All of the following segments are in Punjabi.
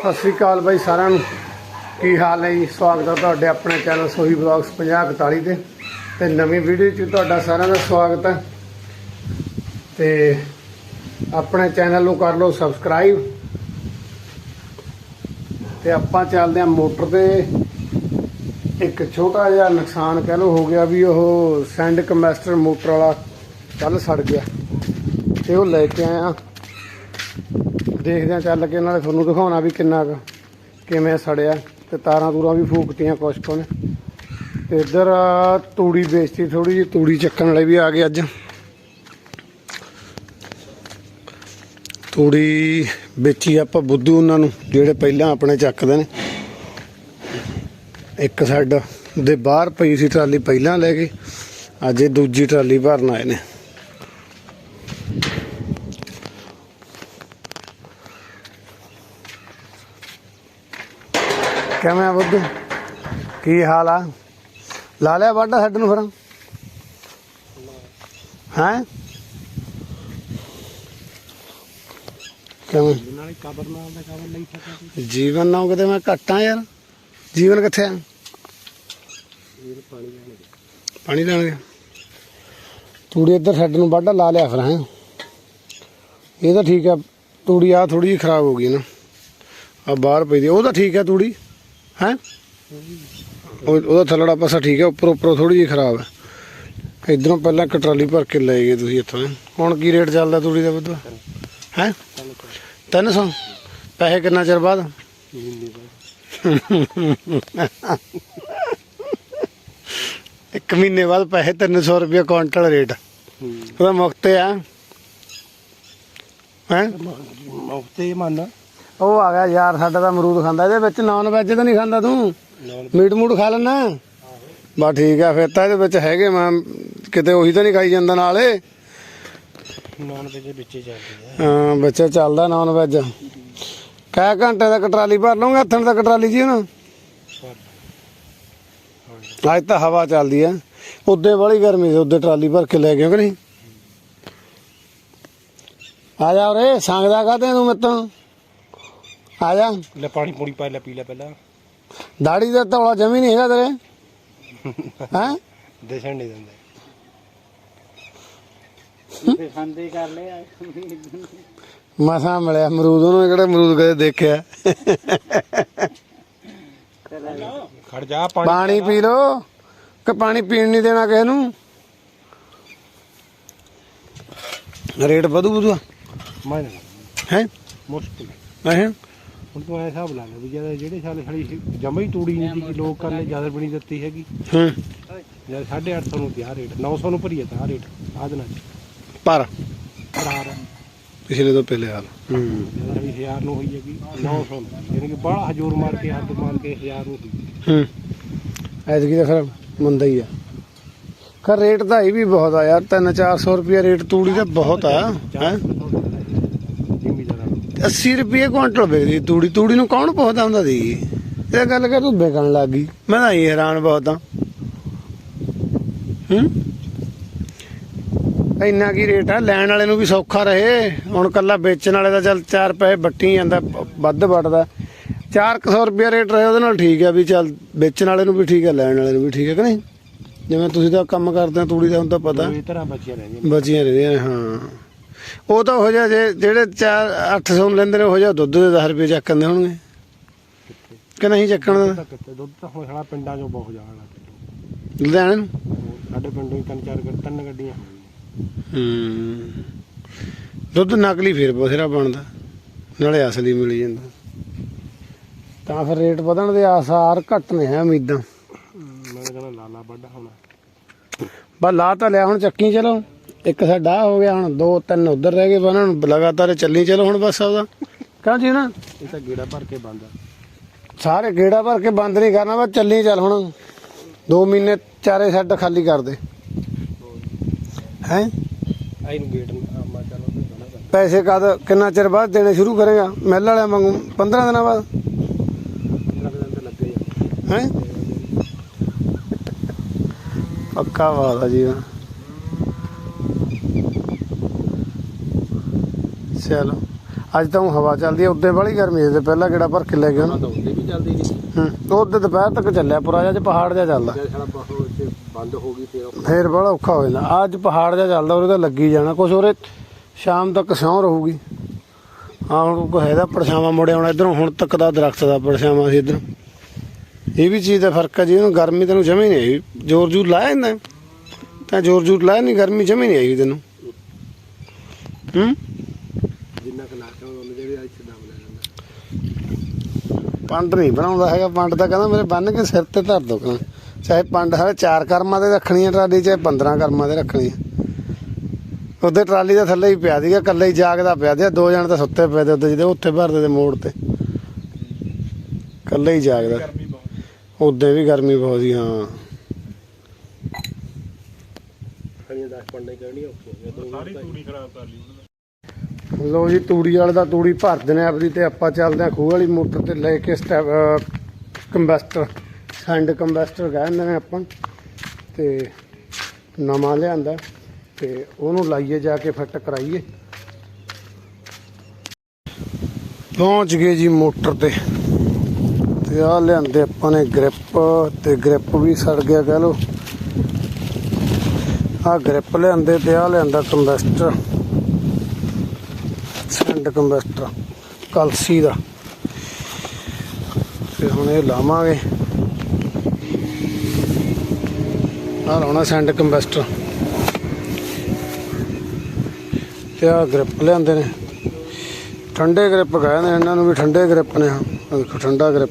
ਸਤਿ ਸ੍ਰੀ ਅਕਾਲ ਬਾਈ ਸਾਰਿਆਂ ਨੂੰ। ਕੀ ਹਾਲ ਹੈ ਜੀ? ਸਵਾਗਤ ਹੈ ਤੁਹਾਡੇ ਆਪਣੇ ਚੈਨਲ ਸੋਹੀ ਬਲੌਗਸ 5041 ਤੇ। ਤੇ ਨਵੀਂ ਵੀਡੀਓ 'ਚ ਤੁਹਾਡਾ ਸਾਰਿਆਂ ਦਾ ਸਵਾਗਤ ਹੈ। ਤੇ ਆਪਣੇ ਚੈਨਲ ਨੂੰ ਕਰ ਲਓ ਸਬਸਕ੍ਰਾਈਬ। ਤੇ ਆਪਾਂ ਚੱਲਦੇ ਹਾਂ ਮੋਟਰ ਤੇ। ਇੱਕ ਛੋਟਾ ਜਿਹਾ ਨੁਕਸਾਨ ਕਹਿ ਲਓ ਹੋ ਗਿਆ ਵੀ ਉਹ ਸੈਂਡ ਕਮੈਸਟਰ ਮੋਟਰ ਵਾਲਾ ਕੱਲ ਸੜ ਗਿਆ। ਤੇ ਉਹ ਲੈ ਕੇ ਆਇਆ। ਦੇਖਦੇ ਆ ਚੱਲ ਕੇ ਨਾਲੇ ਤੁਹਾਨੂੰ ਦਿਖਾਉਣਾ ਵੀ ਕਿੰਨਾ ਕੁ ਕਿਵੇਂ ਸੜਿਆ ਤੇ ਤਾਰਾਂ ਤੂਰਾਂ ਵੀ ਫੂਕਤੀਆਂ ਕੁਛ ਕੁ ਨੇ। ਤੇ ਇੱਧਰ ਤੂੜੀ ਵੇਚਤੀ ਥੋੜੀ ਜਿਹੀ, ਤੂੜੀ ਚੱਕਣ ਵਾਲੇ ਵੀ ਆ ਗਏ ਅੱਜ। ਤੂੜੀ ਵੇਚੀ ਆਪਾਂ ਬੁੱਧੂ ਉਹਨਾਂ ਨੂੰ, ਜਿਹੜੇ ਪਹਿਲਾਂ ਆਪਣੇ ਚੱਕਦੇ ਨੇ। ਇੱਕ ਸਾਈਡ ਦੇ ਬਾਹਰ ਪਈ ਸੀ ਟਰਾਲੀ ਪਹਿਲਾਂ ਲੈ ਕੇ, ਅੱਜ ਇਹ ਦੂਜੀ ਟਰਾਲੀ ਭਰਨ ਆਏ ਨੇ। ਕਿਵੇਂ ਆ ਬੁੱਧੂ? ਕੀ ਹਾਲ ਆ? ਲਾ ਲਿਆ ਵਾਢਾ ਸਾਡੇ ਨੂੰ ਫਿਰ। ਹੈ? ਕਿਵੇਂ? ਨਾਲੇ ਕਬਰ ਨਾਲ ਦਾ ਕਬਰ ਲਈ ਸਕਦਾ ਜੀਵਨ ਨਾ ਕਿਤੇ ਮੈਂ ਘਟਾਂ ਯਾਰ। ਜੀਵਨ ਕਿੱਥੇ ਆ? ਪਾਣੀ ਲੈਣ ਗਿਆ। ਤੂੜੀ ਇੱਧਰ ਸਾਡੇ ਨੂੰ ਵਾਢਾ ਲਾ ਲਿਆ ਫਿਰ, ਹੈ? ਇਹ ਤਾਂ ਠੀਕ ਆ, ਤੂੜੀ ਆ ਥੋੜੀ ਜਿਹੀ ਖਰਾਬ ਹੋ ਗਈ ਨਾ। ਆ ਬਾਹਰ ਪਈ ਦੀ, ਉਹ ਤਾਂ ਠੀਕ ਆ ਤੂੜੀ। ਹੈ? ਉਹਦਾ ਥੱਲੜਾ ਪਾਸਾ ਠੀਕ ਹੈ, ਉੱਪਰ ਉੱਪਰ ਥੋੜੀ ਜਿਹੀ ਖਰਾਬ ਹੈ। ਇਧਰੋਂ ਪਹਿਲਾਂ ਇੱਕ ਟਰਾਲੀ ਭਰ ਕੇ ਲੈ ਗਏ ਤੁਸੀਂ ਇੱਥੋਂ। ਹੁਣ ਕੀ ਰੇਟ ਚੱਲਦਾ ਤੂੜੀ ਦਾ ਬੁੱਧੂ ਹੈ? 300 ਪੈਸੇ ਕਿੰਨਾ ਚਿਰ ਬਾਅਦ? ਇੱਕ ਮਹੀਨੇ ਬਾਅਦ ਪੈਸੇ 300 ਰੁਪਏ ਕੁਇੰਟਲ ਰੇਟ। ਉਹਦਾ ਮੁਫਤ ਆ ਹੈ। ਮੁਫਤੇ ਮੰਨ। ਉਹ ਆ ਗਿਆ ਯਾਰ ਸਾਡਾ ਤਾਂ ਅਮਰੂਦ ਖਾਂਦਾ ਇਹਦੇ ਵਿੱਚ ਨਾਨ ਵੈਜ ਤਾਂ ਨਹੀਂ ਖਾਂਦਾ ਤੂੰ? ਮੀਟ ਮੂਟ ਖਾ ਲੈਣਾ ਬਾ ਠੀਕ ਆ ਫਿਰ ਤਾਂ ਇਹਦੇ ਵਿੱਚ ਹੈਗੇ ਮੈਂ ਕਿਤੇ ਉਹੀ ਤਾਂ ਨਹੀਂ ਖਾਈ ਜਾਂਦਾ ਨਾਲੇ। ਨਾਨ ਦੇ ਵਿੱਚੇ ਚੱਲਦੇ ਆ। ਹਾਂ ਬੱਚਾ ਚੱਲਦਾ ਨਾਨ ਵੈਜ ਕੈ ਘੰਟੇ ਦਾ ਕਟਰਾਲੀ ਭਰ ਲਵਾਂਗੇ ਹੱਥਾਂ ਦਾ ਕਟਰਾਲੀ ਜੀ ਹੁਣ। ਅੱਜ ਤਾਂ ਹਵਾ ਚੱਲਦੀ ਆ। ਉੱਦੇ ਵਾਲੀ ਗਰਮੀ ਸੀ ਉੱਦੇ ਟਰਾਲੀ ਭਰ ਕੇ ਲੈ ਗਏ ਕਿ ਨਹੀਂ? ਆ ਜਾ ਉਰੇ ਸੰਗਦਾ ਕਾਤੇ ਤੂੰ ਮੇਤੋਂ ਆ ਜਾ ਲੈ ਪਾਣੀ ਪੂਣੀ ਪਾ ਲੈ ਪੀ ਲੈ ਪਹਿਲਾਂ। ਦਾੜੀ ਦਾ ਤੌਲਾ ਜਮੀ ਨਹੀਂ ਹੈਗਾ ਤੇਰੇ। ਹੈਂ? ਦੇਸ਼ਣ ਨਹੀਂ ਦਿੰਦੇ। ਖਾਂਦੇ ਕਰ ਲਿਆ। ਮਸਾ ਮਿਲਿਆ ਅਮਰੂਦ ਉਹਨੂੰ ਕਿਹੜਾ ਅਮਰੂਦ ਕਦੇ ਦੇਖਿਆ? ਖੜ ਜਾ ਪਾਣੀ ਪਾਣੀ ਪੀ ਲੋ। ਕਿ ਪਾਣੀ ਪੀਣ ਨਹੀਂ ਦੇਣਾ ਕਿਸੇ ਨੂੰ? ਰੇਟ ਵਧੂ ਵਧੂ ਮੈਂ ਹੈ? ਮੁਸ਼ਕਿਲ। ਹੈ? ਹੁਣ ਤੂੰ ਐ ਹਿਸਾਬ ਲਾ ਲੈ ਵੀ ਜਦ ਜਿਹੜੇ ਸਾਲ ਖੜੀ ਜਮਾ ਹੀ ਤੂੜੀ ਨਹੀਂ ਸੀ ਲੋਕ ਕਰਨੇ ਜ਼ਿਆਦਾ ਬਣੀ ਦਿੱਤੀ ਹੈਗੀ। ਹੂੰ। ਜਦ 850 ਨੂੰ ਤੇ ਆਹ ਰੇਟ 900 ਨੂੰ ਭਰੀਏ ਤਾਂ ਰੇਟ ਆਹ ਦਿਨਾਂ ਚ। ਪਰ ਪਿਛਲੇ ਤੋਂ ਪਹਿਲੇ ਹਾਲ। ਹੂੰ। ਜਦ ਸਾਡੀ 1000 ਨੂੰ ਹੋਈ ਹੈਗੀ 900 ਨੂੰ। ਯਾਨੀ ਕਿ ਬੜਾ ਹਜੂਰ ਮਾਰ ਕੇ ਹੱਦ ਮਾਰ ਕੇ 1000 ਨੂੰ ਹੋਈ ਹੂੰ। ਐਤਕੀ ਤਾਂ ਫਿਰ ਮੰਦਾ ਹੀ ਆ। ਕਰ ਰੇਟ ਤਾਂ ਇਹ ਵੀ ਬਹੁਤ ਆ ਯਾਰ 3-400 ਰੁਪਏ ਰੇਟ ਤੂੜੀ ਦਾ ਬਹੁਤ ਆ ਹੈ? ਨੂੰ 80 ਰੁਪਏ ਕੁਇੰਟਲ ਵੇਚਦੀ ਤੂੜੀ। ਤੂੜੀ ਨੂੰ ਕੌਣ ਪੁੱਛਦਾ ਹੁੰਦਾ ਸੀ? ਇਹ ਗੱਲ ਕਰ ਤੂੰ ਵਿਕਣ ਲੱਗ ਗਈ। ਮੈਂ ਤਾਂ ਹੀ ਹੈਰਾਨ ਬਹੁਤ ਆ ਹੂੰ? ਇੰਨਾ ਕੀ ਰੇਟ ਆ? ਲੈਣ ਵਾਲੇ ਨੂੰ ਵੀ ਸੌਖਾ ਰਹੇ। ਹੁਣ ਕੱਲਾ ਵੇਚਣ ਵਾਲੇ ਦਾ ਚੱਲ 4 ਪੈਸੇ ਵੱਟੀ ਜਾਂਦਾ ਵੱਧ ਵੱਟਦਾ। 400 ਰੁਪਏ ਰੇਟ ਰਹੇ ਉਹਦੇ ਨਾਲ ਠੀਕ ਆ ਵੀ ਚੱਲ ਵੇਚਣ ਵਾਲੇ ਨੂੰ ਵੀ ਠੀਕ ਆ ਲੈਣ ਵਾਲੇ ਨੂੰ ਵੀ ਠੀਕ ਆ ਕਿ ਨਹੀਂ? ਜਿਵੇਂ ਤੁਸੀਂ ਤਾਂ ਕੰਮ ਕਰਦੇ ਆ ਤੂੜੀ ਦਾ ਹੁਣ ਤਾਂ ਪਤਾ। ਬਚੀਆਂ ਰਹਿੰਦੀਆਂ ਬਚੀਆਂ ਰਹਿੰਦੀਆਂ ਹਾਂ। ਉਹ ਤਾਂ ਹੋ ਜਾ ਜੇ ਜਿਹੜੇ 4 800 ਨੂੰ ਲੈਂਦੇ ਨੇ ਉਹ ਜਾ ਦੁੱਧ ਦੇ 10 ਰੁਪਏ ਚੱਕਣਦੇ ਹੋਣਗੇ। ਕਿ ਨਹੀਂ ਚੱਕਣ ਦਾ? ਦੁੱਧ ਤਾਂ ਹੁਣ ਸਾਡਾ ਪਿੰਡਾਂ 'ਚੋਂ ਬਹੁਤ ਜਾਣ ਲੁਧਿਆਣੇ ਨੂੰ? ਸਾਡੇ ਪਿੰਡੋਂ ਹੀ ਤਿੰਨ ਚਾਰ ਗੱਡ- ਤਿੰਨ ਗੱਡੀਆਂ ਹੂੰ ਦੁੱਧ ਨਕਲੀ ਫਿਰ ਬਥੇਰਾ ਬਣਦਾ। ਨਾਲੇ ਅਸਲੀ ਮਿਲ ਜਾਂਦਾ। ਤਾਂ ਫਿਰ ਰੇਟ ਵਧਣ ਦੇ ਆਸਾਰ ਘੱਟ ਨੇ ਹੈ ਉਮੀਦਾਂ। ਮੈਂ ਤਾਂ ਕਹਿੰਦਾ ਲਾਲਾ ਵੱਡਾ ਹੋਣਾ। ਬਸ ਲਾ ਤਾਂ ਲਿਆ ਹੁਣ ਚੱਕੀ ਚਲੋ। ਇੱਕ ਸਾਡਾ ਹੋ ਗਿਆ ਹੁਣ ਦੋ ਤਿੰਨ ਉਧਰ ਰਹਿ ਗਏ ਬਸ ਉਹਨਾਂ ਨੂੰ ਲਗਾਤਾਰ ਚੱਲੀ ਚਲੋ ਹੁਣ ਬਸ ਉਹਦਾ ਕਿਉਂ ਜੀ ਨਾ ਇਹ ਤਾਂ ਗੇੜਾ ਭਰ ਕੇ ਬੰਦ ਆ। ਸਾਰੇ ਗੇੜਾ ਭਰ ਕੇ ਬੰਦ ਨਹੀਂ ਕਰਨਾ ਬਸ ਚੱਲੀ ਚੱਲ ਹੁਣ। 2 ਮਹੀਨੇ ਚਾਰੇ ਸੈੱਟ ਖਾਲੀ ਕਰ ਦੇ। ਹੈ? ਆਈ ਨੂੰ ਗੇਟ ਆ ਮਾ ਚਲੋ ਤੇ ਬਣਾ ਦਾ ਪੈਸੇ ਕਦ ਕਿੰਨਾ ਚਿਰ ਬਾਅਦ ਦੇਣੇ ਸ਼ੁਰੂ ਕਰੇਗਾ? ਮਿਲ ਵਾਲਿਆਂ ਵਾਂਗੂ 15 ਦਿਨਾਂ ਬਾਅਦ। ਲੱਗੇ ਹੈ ਪੱਕਾ ਵਾਦਾ ਜੀ ਚਲੋ ਅੱਜ ਤਾਂ ਊਂ ਹਵਾ ਚੱਲਦੀ ਆ ਉੱਦੇ ਵਾਲੀ ਗਰਮੀ ਸੀ ਤੇ ਪਹਿਲਾਂ ਕਿਹੜਾ ਭਰ ਕੇ ਲੈ ਗਿਆ ਤਾਂ ਉੱਤੇ ਵੀ ਚੱਲਦੀ ਨਹੀਂ ਹੂੰ ਉਹ ਉੱਦੇ ਦੁਪਹਿਰ ਤੱਕ ਚੱਲਿਆ ਪੁਰਾ ਜਿਹਾ ਚ ਪਹਾੜ ਜਿਹਾ ਚੱਲਦਾ। ਜਦ ਸਾਡਾ ਬਹੁਤ ਇੱਥੇ ਬੰਦ ਹੋ ਗਈ ਫਿਰ ਫੇਰ ਬੜਾ ਔਖਾ ਹੋ ਜਾਂਦਾ। ਅੱਜ ਪਹਾੜ ਜਿਹਾ ਚੱਲਦਾ ਉਹਦੇ ਤਾਂ ਲੱਗੀ ਜਾਣਾ ਕੁਛ ਉਰੇ ਸ਼ਾਮ ਤੱਕ ਛਾਂ ਰਹੂਗੀ। ਹਾਂ ਹੁਣ ਕੋ ਹੈਦਾ ਪਰਛਾਵਾਂ ਮੁੜਿਆ ਆਉਣਾ ਇਧਰੋਂ ਹੁਣ ਤੱਕ ਦਾ ਦਰਖਤ ਦਾ ਪਰਛਾਵਾਂ ਸੀ ਇਧਰ। ਇਹ ਵੀ ਚੀਜ਼ ਦਾ ਫ਼ਰਕ ਹੈ ਜੀ ਇਹਨੂੰ ਗਰਮੀ ਤੈਨੂੰ ਜਮੀ ਨਹੀਂ ਆਈ। ਜ਼ੋਰ ਜੂਰ ਲਾਇਆ ਇਹਨਾਂ? ਤਾਂ ਜ਼ੋਰ ਜੂਰ ਲਾਇਆ ਨਹੀਂ ਗਰਮੀ ਜਮੀ ਨਹੀਂ ਆਈ ਤੈਨੂੰ। ਹੂੰ ਜਿੰਨਾ ਕੁ ਲਾ ਕੇ ਉਹਨੇ ਜਿਹੜੇ ਇੱਥੇ ਦਮ ਲੈ ਲੈਂਦਾ ਪੰਡ ਨਹੀਂ ਬਣਾਉਂਦਾ ਹੈਗਾ। ਪੰਡ ਤਾਂ ਕਹਿੰਦਾ ਮੇਰੇ ਬੰਨ ਕੇ ਸਿਰ ਤੇ ਧਰ ਦੋ ਕਹਿੰਦਾ। ਚਾਹੇ ਪੰਡ ਹੈ ਚਾਰ ਕਰਮਾਂ ਦੇ ਰੱਖਣੀ ਹੈ ਟਰਾਲੀ ਚਾਹੇ 15 ਕਰਮਾਂ ਦੇ ਰੱਖਣੀ ਹੈ ਉਹਦੇ ਟਰਾਲੀ ਦੇ ਥੱਲੇ ਹੀ ਪਿਆ ਦੀਗਾ ਇਕੱਲੇ ਹੀ ਜਾਗਦਾ ਪਿਆ ਦੀ ਦੋ ਜਣ ਤਾਂ ਸੁੱਤੇ ਪਏ ਤੇ ਉੱਤੇ ਜਿਹਦੇ ਉੱਥੇ ਭਰਦੇ ਤੇ ਮੋੜ ਤੇ। ਇਕੱਲੇ ਹੀ ਜਾਗਦਾ। ਉਦੋਂ ਵੀ ਗਰਮੀ ਬਹੁਤ ਸੀ ਹਾਂ। ਖੜੀਆਂ 10 ਪੰਡੇ ਕਰਨੀ ਔਖੀ ਸਾਰੀ ਤੂੜੀ ਲੋ ਜੀ, ਤੂੜੀ ਵਾਲੇ ਦਾ ਤੂੜੀ ਭਰ ਦਿੰਦੇ ਆਪਦੀ ਤੇ ਆਪਾਂ ਚੱਲਦੇ ਆ ਖੂਹ ਵਾਲੀ ਮੋਟਰ ਤੇ ਲੈ ਕੇ ਸਟੈਪ ਕੰਬਸਟਰ, ਸੈਂਡ ਕੰਬਸਟਰ ਕਹਿੰਦੇ ਨੇ ਆਪਾਂ। ਤੇ ਨਵਾਂ ਲਿਆਂਦਾ ਤੇ ਉਹਨੂੰ ਲਾਈਏ ਜਾ ਕੇ ਫਿੱਟ ਕਰਾਈਏ ਪਹੁੰਚ ਗਏ ਜੀ ਮੋਟਰ ਤੇ। ਤੇ ਆ ਲਿਆਂਦੇ ਆਪਾਂ ਨੇ ਗ੍ਰਿਪ, ਤੇ ਗ੍ਰਿਪ ਵੀ ਸੜ ਗਿਆ ਕਹ ਲੋ ਆ ਗ੍ਰਿਪ ਲਿਆਂਦੇ ਤੇ ਆ ਲਿਆਂਦਾ ਕੰਬੈਸਟਰ। ਸੈਂਡ ਕੰਬੈਸਟਰ, ਕਲਸੀ ਦਾ। ਤੇ ਹੁਣ ਇਹ ਲਾਵਾਂਗੇ। ਆ ਲਾਉਣਾ ਸੈਂਡ ਕੰਬੈਸਟਰ। ਤੇ ਆ ਗ੍ਰਿਪ ਲਿਆਂਦੇ ਨੇ। ਠੰਡੇ ਗ੍ਰਿਪ ਕਹਿੰਦੇ ਨੇ, ਇਹਨਾਂ ਨੂੰ ਵੀ ਠੰਡੇ ਗ੍ਰਿਪ ਨੇ ਦੇਖੋ, ਠੰਡਾ ਗ੍ਰਿਪ।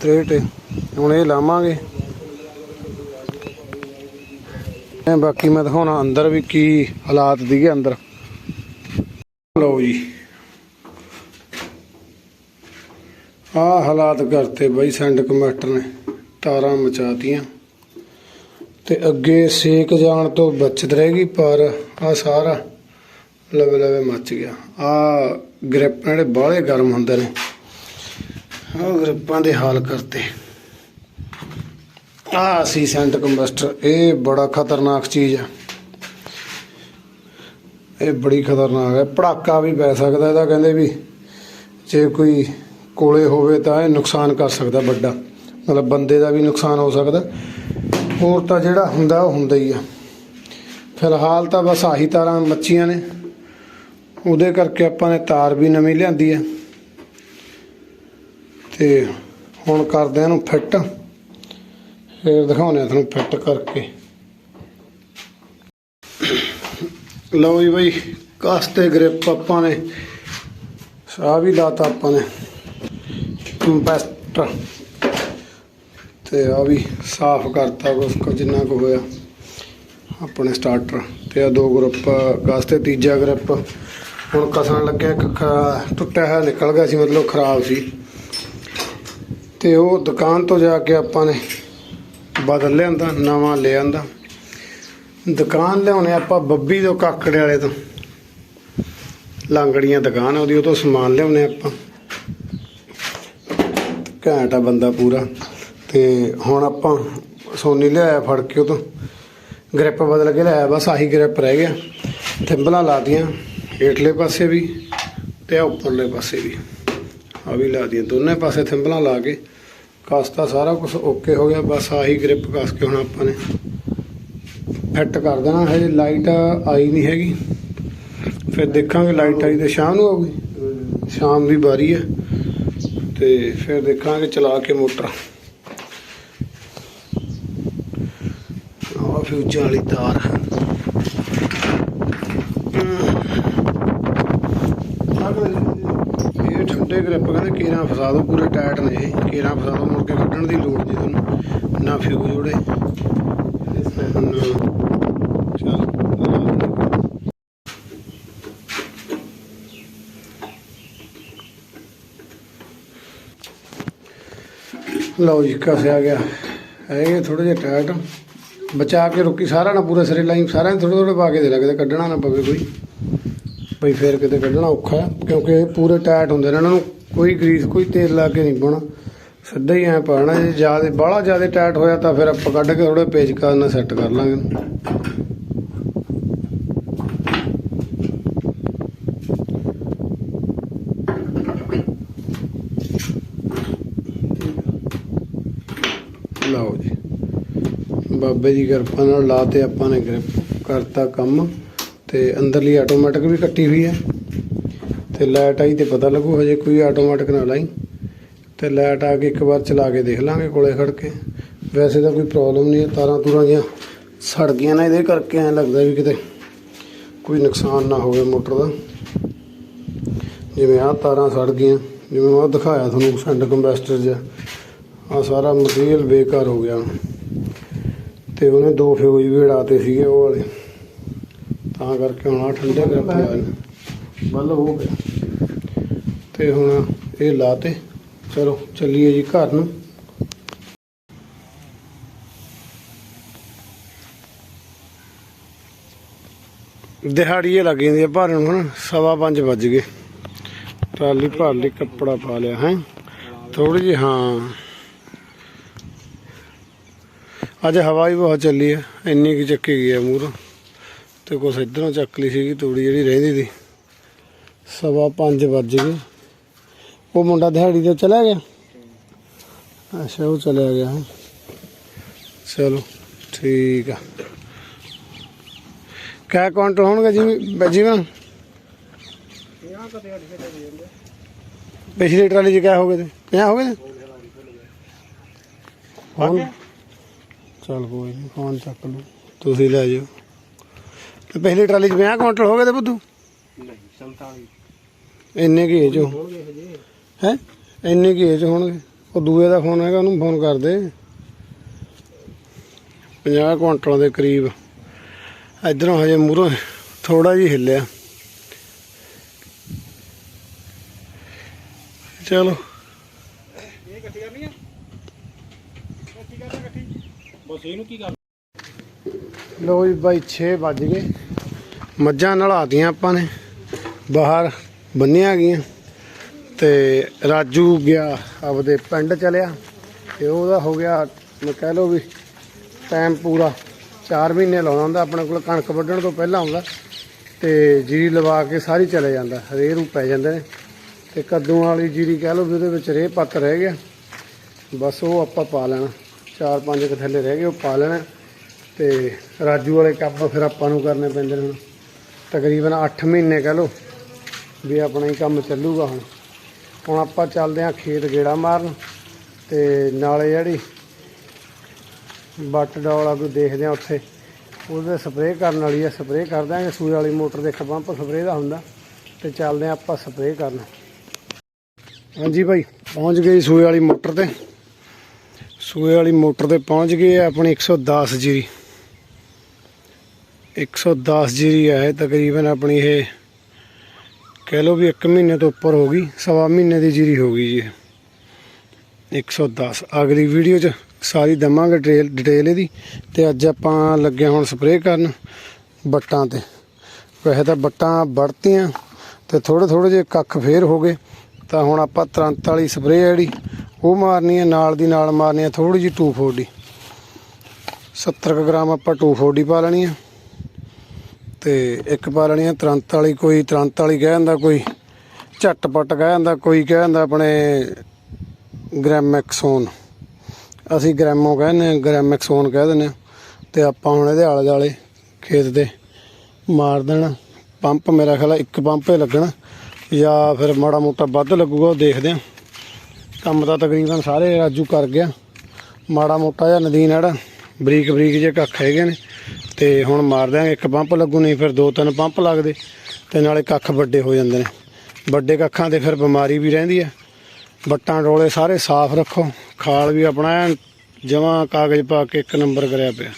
ਤਰੇਟ ਹੁਣ ਇਹ ਲਾਵਾਂਗੇ। ਬਾਕੀ ਮੈਂ ਦਿਖਾਉਣਾ ਅੰਦਰ ਵੀ ਕੀ ਹਾਲਾਤ ਦੀਗੇ ਅੰਦਰ। ਲਓ ਜੀ। ਆ ਹਾਲਾਤ ਕਰਤੇ ਬਾਈ ਸੈਂਡ ਕਮੈਕਟਰ ਨੇ, ਤਾਰਾਂ ਮਚਾਤੀਆਂ। ਤੇ ਅੱਗੇ ਸੇਕ ਜਾਣ ਤੋਂ ਬਚਤ ਰਹਿ ਗਈ, ਪਰ ਆ ਸਾਰਾ ਲਵੇ ਲਵੇ ਮੱਚ ਗਿਆ। ਆ ਗ੍ਰਿਪ ਜਿਹੜੇ ਬਾਹਲੇ ਗਰਮ ਹੁੰਦੇ ਨੇ ਆ ਗ੍ਰਿਪਾਂ ਦੇ ਹਾਲ ਕਰਤੇ। ਆ ਸੀ ਸੈਂਟ ਕੰਬਸਟਰ ਇਹ ਬੜਾ ਖਤਰਨਾਕ ਚੀਜ਼ ਆ। ਇਹ ਬੜੀ ਖਤਰਨਾਕ ਹੈ। ਪੜਾਕਾ ਵੀ ਪੈ ਸਕਦਾ ਇਹਦਾ ਕਹਿੰਦੇ ਵੀ ਜੇ ਕੋਈ ਕੋਲੇ ਹੋਵੇ ਤਾਂ ਇਹ ਨੁਕਸਾਨ ਕਰ ਸਕਦਾ ਵੱਡਾ। ਮਤਲਬ ਬੰਦੇ ਦਾ ਵੀ ਨੁਕਸਾਨ ਹੋ ਸਕਦਾ। ਹੋਰ ਤਾਂ ਜਿਹੜਾ ਹੁੰਦਾ, ਉਹ ਹੁੰਦਾ ਹੀ ਆ। ਫਿਲਹਾਲ ਤਾਂ ਬਸ ਆਹੀ ਤਾਰਾਂ ਮੱਚੀਆਂ ਨੇ। ਉਹਦੇ ਕਰਕੇ ਆਪਾਂ ਨੇ ਤਾਰ ਵੀ ਨਵੀਂ ਲਿਆਂਦੀ ਹੈ। ਤੇ ਹੁਣ ਕਰਦੇ ਆ ਇਹਨੂੰ ਫਿੱਟ। ਫਿਰ ਦਿਖਾਉਂਦੇ ਆ ਤੁਹਾਨੂੰ ਫਿੱਟ ਕਰਕੇ। ਲਓ ਜੀ ਬਈ, ਕਾਸਤੇ ਗ੍ਰਿਪ ਆਪਾਂ ਨੇ, ਸਾਹ ਵੀ ਲਾਤਾ ਆਪਾਂ ਨੇ, ਕੰਪੈਸਟਰ। ਤੇ ਆ ਵੀ ਸਾਫ਼ ਕਰਤਾ ਕੁਛ ਕੁ ਜਿੰਨਾ ਕੁ ਹੋਇਆ, ਆਪਣੇ ਸਟਾਰਟਰ ਤੇ ਆ ਦੋ ਗਰੁੱਪ ਗਾਸ ਤੀਜਾ ਗਰੁੱਪ ਹੁਣ ਕਸਣ ਲੱਗਿਆ, ਇੱਕ ਖ- ਟੁੱਟਿਆ ਹੋਇਆ ਨਿਕਲ ਗਿਆ ਸੀ, ਮਤਲਬ ਖਰਾਬ ਸੀ। ਤੇ ਉਹ ਦੁਕਾਨ ਤੋਂ ਜਾ ਕੇ ਆਪਾਂ ਨੇ ਬਦਲ ਲਿਆਂਦਾ, ਨਵਾਂ ਲੈ ਦੁਕਾਨ ਲਿਆਉਣੇ ਆਪਾਂ ਬੱਬੀ ਤੋਂ ਕਾਕੜੇ ਵਾਲੇ ਤੋਂ। ਲਾਂਗੜੀਆਂ ਦੁਕਾਨ ਉਹਦੀ ਉਹ ਤੋਂ ਸਮਾਨ ਲਿਆਉਣੇ ਆਪਾਂ। ਘੈਂਟ ਆ ਬੰਦਾ ਪੂਰਾ। ਤੇ ਹੁਣ ਆਪਾਂ ਸੋਨੀ ਲਿਆਇਆ ਫੜ ਕੇ ਉਹ ਤੋਂ ਗ੍ਰਿਪ ਬਦਲ ਕੇ ਲਿਆਇਆ, ਬਸ ਆਹੀ ਗ੍ਰਿਪ ਰਹਿ ਗਿਆ। ਥੰਬਲਾਂ ਲਾਤੀਆਂ, ਹੇਠਲੇ ਪਾਸੇ ਵੀ ਤੇ ਉੱਪਰਲੇ ਪਾਸੇ ਵੀ। ਆ ਵੀ ਲਾ ਦੀਆਂ ਦੋਨੇ ਪਾਸੇ ਥਿੰਬਲਾਂ ਲਾ ਕੇ। ਕਸਤਾ ਸਾਰਾ ਕੁਝ ਓਕੇ ਹੋ ਗਿਆ, ਬਸ ਆਹੀ ਗ੍ਰਿਪ ਕਸ ਕੇ ਹੁਣ ਆਪਾਂ ਨੇ। ਫਿੱਟ ਕਰ ਦੇਣਾ, ਹਜੇ ਲਾਈਟ ਆਈ ਨਹੀਂ ਹੈਗੀ। ਫਿਰ ਦੇਖਾਂਗੇ ਲਾਈਟ ਆਈ ਤੇ ਸ਼ਾਮ ਨੂੰ ਆਊਗੀ। ਸ਼ਾਮ ਦੀ ਵਾਰੀ ਹੈ ਤੇ ਫਿਰ ਦੇਖਾਂਗੇ ਚਲਾ ਕੇ ਮੋਟਰ। ਆਹ ਫਿਊਜ਼ਾਂ ਵਾਲੀ ਤਾਰ। ਇਹ ਠੰਡੇ ਗ੍ਰਿਪ ਕਹਿੰਦੇ ਕੀਰਾਂ ਫਸਾ ਦੋ, ਪੂਰੇ ਟਾਈਟ ਨੇ ਇਹ। ਕੀਰਾਂ ਫਸਾ ਦੋ, ਮੁੜ ਕੇ ਕੱਢਣ ਦੀ ਲੋੜ ਨਹੀਂ ਤੁਹਾਨੂੰ, ਨਾ ਫਿਊਜ਼ ਜੁੜੇ। ਲਓ ਜੀ ਕਸਿਆ ਗਿਆ। ਹੈਗੇ ਥੋੜੇ ਜਿਹਾ ਟਾਈਟ ਬਚਾ ਕੇ ਰੁਕੀ ਸਾਰਾ ਨਾ ਪੂਰਾ ਸਿਰੇ ਲਾਈਨ, ਸਾਰਿਆਂ ਥੋੜੇ ਥੋੜੇ ਪਾ ਕੇ ਦੇ ਲੱਗਦੇ ਕੱਢਣਾ ਨਾ ਪਵੇ ਕੋਈ। ਬਈ ਫੇਰ ਕਿਤੇ ਕੱਢਣਾ ਔਖਾ ਕਿਉਂਕਿ ਇਹ ਪੂਰੇ ਟਾਈਟ ਹੁੰਦੇ ਨੇ, ਇਹਨਾਂ ਨੂੰ ਕੋਈ ਗਰੀਸ, ਕੋਈ ਤੇਲ ਲਾ ਕੇ ਨਹੀਂ ਪਾਉਣਾ। ਸਿੱਧਾ ਹੀ ਐ ਪਾਣਾ ਜੇ ਜ਼ਿਆਦਾ, ਬਾਹਲਾ ਜ਼ਿਆਦਾ ਟਾਈਟ ਹੋਇਆ ਤਾਂ ਫਿਰ ਆਪਾਂ ਕੱਢ ਕੇ ਥੋੜੇ ਪੇਚਕਾ ਨਾਲ ਸੈੱਟ ਕਰ ਲਾਂਗੇ। ਲਓ ਜੀ। ਬਾਬੇ ਦੀ ਕਿਰਪਾ ਨਾਲ ਲਾ ਤੇ ਆਪਾਂ ਨੇ ਗ੍ਰਿਪ ਕਰਤਾ ਕੰਮ ਤੇ ਅੰਦਰਲੀ ਆਟੋਮੈਟਿਕ ਵੀ ਕੱਟੀ ਹੋਈ ਹੈ। ਤੇ ਲਾਈਟ ਆਈ ਤੇ ਪਤਾ ਲੱਗੂ ਹਜੇ ਕੋਈ ਆਟੋਮੈਟਿਕ ਨਾ ਲਾਈ। ਤੇ ਲਾਈਟ ਆ ਕੇ ਇੱਕ ਵਾਰ ਚਲਾ ਕੇ ਦੇਖ ਲਾਂਗੇ ਕੋਲੇ ਖੜ ਕੇ। ਵੈਸੇ ਤਾਂ ਕੋਈ ਪ੍ਰੋਬਲਮ ਨਹੀਂ ਹੈ, ਤਾਰਾਂ ਤੂਰਾਂ ਜੀਆਂ ਸੜ ਗਈਆਂ ਨਾ, ਇਹਦੇ ਕਰਕੇ ਐਂ ਲੱਗਦਾ ਵੀ ਕਿਤੇ ਕੋਈ ਨੁਕਸਾਨ ਨਾ ਹੋਵੇ ਮੋਟਰ ਦਾ। ਜਿਵੇਂ ਆਹ ਤਾਰਾਂ ਸੜ ਗਈਆਂ, ਜਿਵੇਂ ਉਹ ਦਿਖਾਇਆ ਤੁਹਾਨੂੰ ਸੈਂਡ ਕੰਬੈਸਟਰ ਜਿਹਾ। ਆ ਸਾਰਾ ਮਟੀਰੀਅਲ ਬੇਕਾਰ ਹੋ ਗਿਆ। ਤੇ ਉਹਨੇ ਦੋ ਫਿਊਜ਼ ਵੀ ਉਡਾਤੇ ਸੀਗੇ ਉਹ ਵਾਲੇ। ਤਾਂ ਕਰਕੇ ਹੁਣ ਆ ਠੰਡੇ ਲਾਏ। ਨੇ ਬੱਲ ਹੋ ਗਿਆ। ਤੇ ਹੁਣ ਇਹ ਲਾਤੇ। ਚਲੋ ਚੱਲੀਏ ਜੀ ਘਰ ਨੂੰ। ਦਿਹਾੜੀਏ ਲੱਗ ਜਾਂਦੀ ਆ ਭਰਨ ਨੂੰ ਹੁਣ ਸਵਾ ਪੰਜ ਵੱਜ ਗਏ। ਟਰਾਲੀ ਭਰ ਲਈ ਕੱਪੜਾ ਪਾ ਲਿਆ ਹੈ। ਥੋੜੀ ਜਿਹੀ ਹਾਂ। ਅੱਜ ਹਵਾ ਵੀ ਬਹੁਤ ਚੱਲੀ ਹੈ ਇੰਨੀ ਕੀ ਚੱਕੀ ਗਈ ਹੈ ਮੂਹਰੋਂ। ਤੇ ਕੁਛ ਇਧਰੋਂ ਚੱਕ ਲਈ ਸੀਗੀ ਤੂੜੀ ਜਿਹੜੀ ਰਹਿੰਦੀ ਸੀ। ਸਵਾ ਪੰਜ ਵੱਜ ਗਏ। ਉਹ ਮੁੰਡਾ ਦਿਹਾੜੀ ਤੇ ਚਲਾ ਗਿਆ? ਅੱਛਾ ਉਹ ਚਲਾ ਗਿਆ। ਹੈਂ। ਚਲੋ ਠੀਕ ਆ। ਕਿਆ ਕਾਊਂਟਰ ਹੋਣਗੇ ਜੀ ਜੀਵਨ? ਪਿਛਲੀ ਟਰਾਲੀ 'ਚ ਕਿਆ ਹੋ ਗਏ ਤੇ? 50 ਹੋ ਗਏ ਚਲ ਕੋਈ ਨਹੀਂ ਫੋਨ ਚੱਕ ਲਓ ਤੁਸੀਂ ਲੈ ਜਾਓ। ਤੇ ਪਹਿਲੀ ਟਰਾਲੀ 'ਚ 50 ਕੁਇੰਟਲ ਹੋ ਗਏ ਤੇ ਬੁੱਧੂ? ਨਹੀਂ 47 ਇੰਨੇ ਕੀ ਏਜ ਹੈ? ਇੰਨੇ ਕੀ ਏਜ ਹੋਣਗੇ? ਉਹ ਦੂਏ ਦਾ ਫੋਨ ਹੈਗਾ ਉਹਨੂੰ ਫੋਨ ਕਰ ਦੇ। 50 ਕੁਇੰਟਲਾਂ ਦੇ ਕਰੀਬ। ਇਧਰੋਂ ਹਜੇ ਮੂਹਰੋਂ ਥੋੜਾ ਜਿਹਾ ਹਿੱਲਿਆ। ਚਲੋ। ਇਹ ਇਕੱਠੀ ਕਰਨੀ ਆ? ਇਕੱਠੀ ਕਰਨਾ ਇਕੱਠੀ? ਬਸ ਇਹਨੂੰ ਕੀ ਕਰ ਲੋ ਜੀ ਬਾਈ 6 ਵੱਜ ਗਏ। ਮੱਝਾਂ ਨਲਾਤੀਆਂ ਆਪਾਂ ਨੇ। ਬਾਹਰ ਬੰਨੀਆਂ ਗਈਆਂ। ਤੇ ਰਾਜੂ ਗਿਆ ਆਪਦੇ ਪਿੰਡ ਚਲਿਆ। ਤੇ ਉਹਦਾ ਹੋ ਗਿਆ ਕਹਿ ਲਓ ਵੀ ਟਾਈਮ ਪੂਰਾ। 4 ਮਹੀਨੇ ਲਾਉਣਾ ਹੁੰਦਾ, ਆਪਣੇ ਕੋਲ ਕਣਕ ਵੱਢਣ ਤੋਂ ਪਹਿਲਾਂ ਆਉਂਦਾ ਤੇ ਜੀਰੀ ਲਵਾ ਕੇ ਸਾਰੀ ਚਲੇ ਜਾਂਦਾ, ਰੇਹ ਰੂ ਪੈ ਜਾਂਦੇ ਨੇ। ਤੇ ਕੱਦੂ ਵਾਲੀ ਜੀਰੀ ਕਹਿ ਲਓ ਵੀ ਉਹਦੇ ਵਿੱਚ ਰੇਹ ਪੱਤ ਰਹਿ ਗਿਆ। ਬਸ ਉਹ ਆਪਾਂ ਪਾ ਲੈਣਾ। ਚਾਰ ਪੰਜ ਕੁ ਥੱਲੇ ਰਹਿ ਗਏ, ਉਹ ਪਾ ਲੈਣਾ। ਤੇ ਰਾਜੂ ਵਾਲੇ ਕੰਮ ਫਿਰ ਆਪਾਂ ਨੂੰ ਕਰਨੇ ਪੈਂਦੇ ਨੇ ਹੁਣ। ਤਕਰੀਬਨ 8 ਮਹੀਨੇ ਕਹਿ ਲਓ ਵੀ ਆਪਣਾ ਹੀ ਕੰਮ ਚੱਲੂਗਾ ਹੁਣ। ਹੁਣ ਆਪਾਂ ਚੱਲਦੇ ਆਂ ਖੇਤ ਗੇੜਾ ਮਾਰਨ ਤੇ ਨਾਲੇ ਜਿਹੜੀ ਬੱਟ ਡੌਲਾ ਕੋਈ ਦੇਖਦੇ ਆ ਉੱਥੇ। ਉਹਦੇ ਸਪਰੇਅ ਕਰਨ ਵਾਲੀ ਆ, ਸਪਰੇਅ ਕਰ ਦਾਂਗੇ ਸੂਏ ਵਾਲੀ ਮੋਟਰ ਦੇ ਇੱਕ ਪੰਪ ਸਪਰੇਅ ਦਾ ਹੁੰਦਾ। ਤੇ ਚੱਲਦੇ ਆਂ ਆਪਾਂ ਸਪਰੇਅ ਕਰਨ। ਹਾਂਜੀ ਭਾਈ, ਪਹੁੰਚ ਗਏ ਜੀ ਸੂਏ ਵਾਲੀ ਮੋਟਰ ਤੇ। ਸੂਏ ਵਾਲੀ ਮੋਟਰ ਤੇ ਪਹੁੰਚ ਗਏ ਆ ਆਪਣੀ 110 ਜੀਰੀ 110 ਜੀਰੀ ਹੈ ਇਹ ਤਕਰੀਬਨ ਆਪਣੀ ਇਹ ਕਹਿ ਲਓ ਵੀ 1 ਮਹੀਨੇ ਤੋਂ ਉੱਪਰ ਹੋ ਗਈ, ਸਵਾ ਮਹੀਨੇ ਦੀ ਜੀਰੀ ਹੋ ਗਈ ਜੀ ਇਹ। 110 ਅਗਲੀ ਵੀਡੀਓ 'ਚ ਸਾਰੀ ਦਵਾਂਗੇ ਡਿਟੇਲ ਡਿਟੇਲ ਇਹਦੀ। ਤੇ ਅੱਜ ਆਪਾਂ ਲੱਗੇ ਹੁਣ ਸਪਰੇਅ ਕਰਨ ਬੱਟਾਂ ਤੇ। ਵੈਸੇ ਤਾਂ ਬੱਟਾਂ ਵੜਤੀਆਂ ਤੇ ਥੋੜੇ ਥੋੜੇ ਜਿਹੇ ਕੱਖ ਫੇਰ ਹੋ ਗਏ। ਤਾਂ ਹੁਣ ਆਪਾਂ ਤੁਰੰਤ ਵਾਲੀ ਸਪਰੇਅ ਜਿਹੜੀ। ਉਹ ਮਾਰਨੀ ਹੈ, ਨਾਲ ਦੀ ਨਾਲ ਮਾਰਨੀ ਹੈ ਥੋੜੀ ਜਿਹੀ 240 70 ਕੁ ਗ੍ਰਾਮ ਆਪਾਂ 240 ਪਾ ਲੈਣੀ ਹੈ ਤੇ ਇੱਕ ਪਾ ਲੈਣੀ ਹੈ ਤੁਰੰਤ ਵਾਲੀ ਕੋਈ, ਤੁਰੰਤ ਵਾਲੀ ਕਹਿ ਜਾਂਦਾ ਕੋਈ, ਝਟਪਟ ਕਹਿ ਜਾਂਦਾ ਕੋਈ, ਕਹਿ ਜਾਂਦਾ ਆਪਣੇ ਗ੍ਰੈਮੈਕਸੋਨ ਅਸੀਂ ਗ੍ਰੈਮੋ ਕਹਿੰਦੇ ਹਾਂ ਗ੍ਰੈਮੈਕਸੋਨ ਕਹਿ ਦਿੰਦੇ ਹਾਂ ਤੇ ਆਪਾਂ ਹੁਣ ਇਹਦੇ ਆਲੇ ਦੁਆਲੇ ਖੇਤ ਦੇ ਮਾਰ ਦੇਣਾ। ਪੰਪ ਮੇਰਾ ਖਿਆਲ ਇੱਕ ਪੰਪ ਹੀ ਲੱਗਣਾ। ਜਾਂ ਫਿਰ ਮਾੜਾ ਮੋਟਾ ਵੱਧ ਲੱਗੂਗਾ, ਉਹ ਦੇਖਦੇ ਹਾਂ ਕੰਮ ਤਾਂ ਤਕਰੀਬਨ ਸਾਰੇ ਰਾਜੂ ਕਰ ਗਿਆ। ਮਾੜਾ ਮੋਟਾ ਜਿਹਾ ਨਦੀਨ ਜਿਹੜਾ ਬਰੀਕ ਬਰੀਕ ਜਿਹੇ ਕੱਖ ਹੈਗੇ ਨੇ। ਤੇ ਹੁਣ ਮਾਰ ਦਿਆਂਗੇ, ਇੱਕ ਪੰਪ ਲੱਗੂ, ਨਹੀਂ ਫਿਰ ਦੋ ਤਿੰਨ ਪੰਪ ਲੱਗਦੇ, ਤੇ ਨਾਲੇ ਕੱਖ ਵੱਡੇ ਹੋ ਜਾਂਦੇ ਨੇ। ਵੱਡੇ ਕੱਖਾਂ ਤੇ ਫਿਰ ਬਿਮਾਰੀ ਵੀ ਰਹਿੰਦੀ ਹੈ ਬੱਟਾਂ ਡੋਲੇ ਸਾਰੇ ਸਾਫ਼ ਰੱਖੋ, ਖਾਲ ਵੀ ਆਪਣਾ ਜਮਾ ਕਾਗਜ਼ ਪਾ ਕੇ ਇੱਕ ਨੰਬਰ ਕਰਿਆ ਪਿਆ।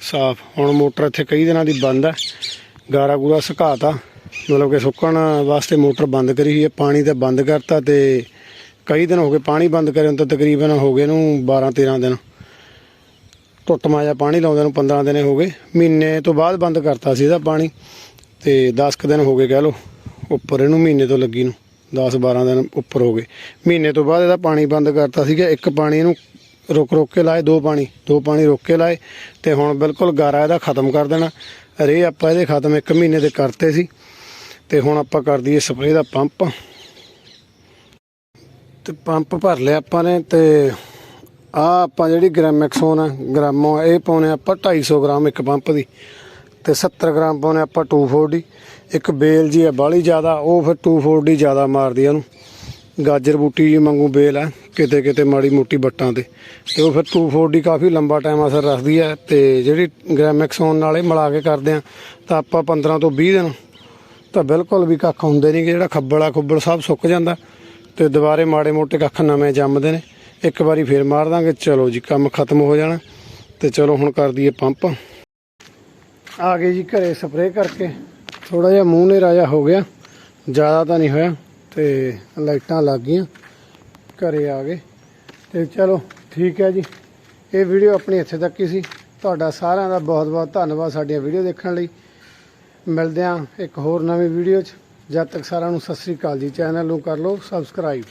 ਸਾਫ਼, ਹੁਣ ਮੋਟਰ ਇੱਥੇ ਕਈ ਦਿਨਾਂ ਦੀ ਬੰਦ ਹੈ ਗਾਰਾ ਗੂਰਾ ਸੁਕਾਤਾ, ਮਤਲਬ ਕਿ ਸੁੱਕਣ ਵਾਸਤੇ ਮੋਟਰ ਬੰਦ ਕਰੀ ਹੋਈ ਹੈ ਪਾਣੀ ਤਾਂ ਬੰਦ ਕਰਤਾ ਤੇ ਕਈ ਦਿਨ ਹੋ ਗਏ ਪਾਣੀ ਬੰਦ ਕਰੇ ਨੂੰ ਤਾਂ ਤਕਰੀਬਨ ਹੋ ਗਏ ਨੂੰ 12 13 ਦਿਨ। ਟੁੱਟਮਾ ਜਿਹਾ ਪਾਣੀ ਲਾਉਂਦੇ ਨੂੰ 15 ਦਿਨ ਹੋ ਗਏ। ਮਹੀਨੇ ਤੋਂ ਬਾਅਦ ਬੰਦ ਕਰਤਾ ਸੀ ਇਹਦਾ ਪਾਣੀ। ਤੇ 10 ਕੁ ਦਿਨ ਹੋ ਗਏ ਕਹਿ ਲਓ, ਉੱਪਰ ਇਹਨੂੰ ਮਹੀਨੇ ਤੋਂ ਲੱਗੀ ਨੂੰ। 10 12 ਦਿਨ ਉੱਪਰ ਹੋ ਗਏ। ਮਹੀਨੇ ਤੋਂ ਬਾਅਦ ਇਹਦਾ ਪਾਣੀ ਬੰਦ ਕਰਤਾ ਸੀਗਾ। ਇੱਕ ਪਾਣੀ ਇਹਨੂੰ ਰੁਕ ਰੁਕ ਕੇ ਲਾਏ, ਦੋ ਪਾਣੀ ਦੋ ਪਾਣੀ ਰੁਕ ਕੇ ਲਾਏ। ਤੇ ਹੁਣ ਬਿਲਕੁਲ ਗਾਰਾ ਇਹਦਾ ਖਤਮ ਕਰ ਦੇਣਾ। ਰੇ ਆਪਾਂ ਇਹਦੇ ਖਤਮ ਇੱਕ ਮਹੀਨੇ ਦੇ ਕਰਤੇ ਸੀ। ਤੇ ਹੁਣ ਆਪਾਂ ਕਰ ਦਈਏ ਸਪਰੇਅ ਦਾ ਪੰਪ। ਤੇ ਪੰਪ ਭਰ ਲਿਆ ਆਪਾਂ ਨੇ ਤੇ ਆ ਆਪਾਂ ਜਿਹੜੀ ਗ੍ਰਾਮੈਕਸੋਨ ਆ, ਗ੍ਰਾਮੋ ਇਹ ਪਾਉਨੇ ਆਪਾਂ 250 ਗ੍ਰਾਮ ਇੱਕ ਪੰਪ ਦੀ ਤੇ 70 ਗ੍ਰਾਮ ਪਾਉਨੇ ਆਪਾਂ 240 ਇੱਕ ਬੇਲ ਜੀ ਆ, ਬਾਹਲੀ ਜ਼ਿਆਦਾ, ਉਹ ਫਿਰ 240 ਜ਼ਿਆਦਾ ਮਾਰਦੀ ਆ ਉਹਨੂੰ। ਗਾਜਰ ਬੂਟੀ ਜੀ ਵਾਂਗੂ ਬੇਲ ਆ, ਕਿਤੇ ਕਿਤੇ ਮਾੜੀ ਮੋਟੀ ਬੱਟਾਂ ਤੇ। ਤੇ ਉਹ ਫਿਰ 240 ਕਾਫੀ ਲੰਬਾ ਟਾਈਮ ਅਸਰ ਰੱਖਦੀ ਹੈ ਤੇ ਜਿਹੜੀ ਗ੍ਰਾਮੈਕਸੋਨ ਨਾਲੇ ਮਿਲਾ ਕੇ ਕਰਦੇ ਆ, ਤਾਂ ਆਪਾਂ 15 ਤੋਂ 20 ਦਿਨ, ਤਾਂ ਬਿਲਕੁਲ ਵੀ ਕੱਖ ਹੁੰਦੇ ਨਹੀਂ ਕਿ ਜਿਹੜਾ ਖੱਬਲ ਆ, ਖੁੱਬਲ ਸਭ ਸੁੱਕ ਜਾਂਦਾ। ਤੇ ਦੁਬਾਰੇ ਮਾੜੇ ਮੋਟੇ ਕੱਖ ਨਵੇਂ ਜੰਮਦੇ ਨੇ। ਇੱਕ ਵਾਰੀ ਫੇਰ ਮਾਰ ਦਾਂਗੇ। ਚਲੋ ਜੀ, ਕੰਮ ਖਤਮ ਹੋ ਜਾਣਾ। ਤੇ ਚਲੋ ਹੁਣ ਕਰ ਦਈਏ ਪੰਪ। ਆ ਗਏ ਜੀ ਘਰੇ ਸਪਰੇਅ ਕਰਕੇ। ਥੋੜਾ ਜਿਹਾ ਮੂੰਹ ਨੇ ਰਾਜਾ ਹੋ ਗਿਆ। ਜ਼ਿਆਦਾ ਤਾਂ ਨਹੀਂ ਹੋਇਆ। ਤੇ ਲਾਈਟਾਂ ਲੱਗ ਗਈਆਂ। ਘਰੇ ਆ ਗਏ। ਤੇ ਚਲੋ, ਠੀਕ ਹੈ ਜੀ। ਇਹ ਵੀਡੀਓ ਆਪਣੀ ਇੱਥੇ ਤੱਕ ਹੀ ਸੀ। ਤੁਹਾਡਾ ਸਾਰਿਆਂ ਦਾ ਬਹੁਤ ਬਹੁਤ ਧੰਨਵਾਦ ਸਾਡੀਆਂ ਵੀਡੀਓ ਦੇਖਣ ਲਈ। ਮਿਲਦੇ ਹਾਂ ਇੱਕ ਹੋਰ ਨਵੀਂ ਵੀਡੀਓ 'ਚ। ਜਦ ਤੱਕ ਸਾਰਿਆਂ ਨੂੰ ਸਤਿ ਸ੍ਰੀ ਅਕਾਲ ਜੀ। ਚੈਨਲ ਨੂੰ ਕਰ ਲਓ ਸਬਸਕ੍ਰਾਈਬ